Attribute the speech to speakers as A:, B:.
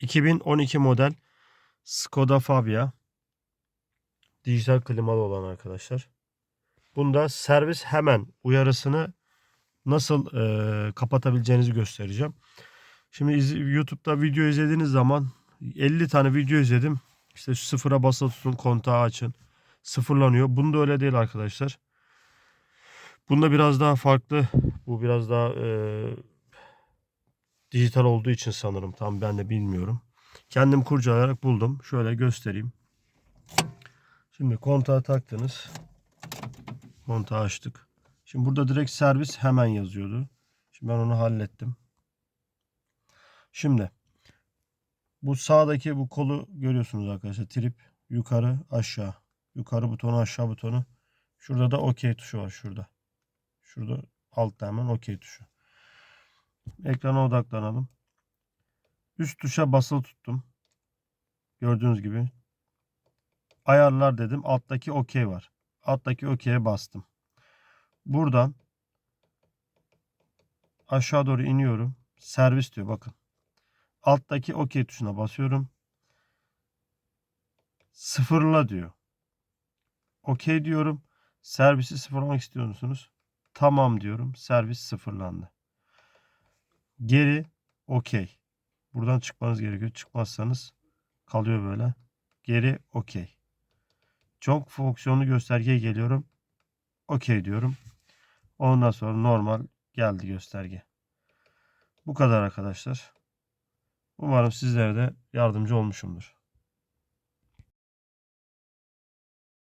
A: 2012 model Skoda Fabia. Dijital klimalı olan arkadaşlar. Bunda servis hemen uyarısını nasıl e, kapatabileceğinizi göstereceğim. Şimdi YouTube'da video izlediğiniz zaman 50 tane video izledim. İşte sıfıra basılı tutun, kontağı açın. Sıfırlanıyor. Bunda öyle değil arkadaşlar. Bunda biraz daha farklı. Bu biraz daha e, dijital olduğu için sanırım. Tam ben de bilmiyorum. Kendim kurcalayarak buldum. Şöyle göstereyim. Şimdi kontağı taktınız. Kontağı açtık. Şimdi burada direkt servis hemen yazıyordu. Şimdi ben onu hallettim. Şimdi bu sağdaki bu kolu görüyorsunuz arkadaşlar. Trip yukarı aşağı. Yukarı butonu aşağı butonu. Şurada da OK tuşu var şurada. Şurada altta hemen OK tuşu. Ekrana odaklanalım. Üst tuşa basılı tuttum. Gördüğünüz gibi. Ayarlar dedim. Alttaki OK var. Alttaki OK'ye bastım. Buradan aşağı doğru iniyorum. Servis diyor bakın. Alttaki OK tuşuna basıyorum. Sıfırla diyor. OK diyorum. Servisi sıfırlamak istiyor musunuz? Tamam diyorum. Servis sıfırlandı. Geri OK. Buradan çıkmanız gerekiyor. Çıkmazsanız kalıyor böyle. Geri OK. Çok fonksiyonlu göstergeye geliyorum. OK diyorum. Ondan sonra normal geldi gösterge. Bu kadar arkadaşlar. Umarım sizlere de yardımcı olmuşumdur.